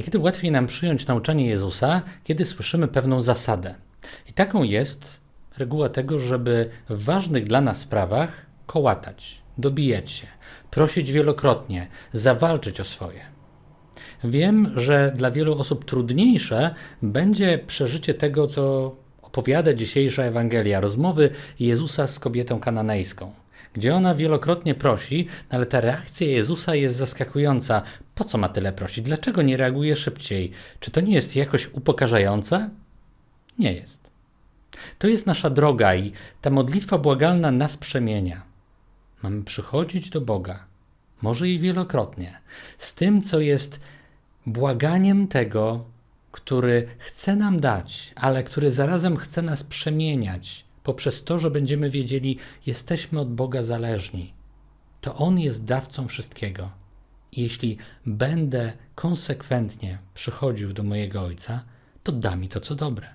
Niekiedy łatwiej nam przyjąć nauczanie Jezusa, kiedy słyszymy pewną zasadę. I taką jest reguła tego, żeby w ważnych dla nas sprawach kołatać, dobijać się, prosić wielokrotnie, zawalczyć o swoje. Wiem, że dla wielu osób trudniejsze będzie przeżycie tego, co opowiada dzisiejsza Ewangelia, rozmowy Jezusa z kobietą kananejską, gdzie ona wielokrotnie prosi, no ale ta reakcja Jezusa jest zaskakująca. Po co ma tyle prosić? Dlaczego nie reaguje szybciej? Czy to nie jest jakoś upokarzające? Nie jest. To jest nasza droga i ta modlitwa błagalna nas przemienia. Mamy przychodzić do Boga, może i wielokrotnie, z tym, co jest błaganiem tego, który chce nam dać, ale który zarazem chce nas przemieniać poprzez to, że będziemy wiedzieli, jesteśmy od Boga zależni. To On jest dawcą wszystkiego. Jeśli będę konsekwentnie przychodził do mojego Ojca, to da mi to, co dobre.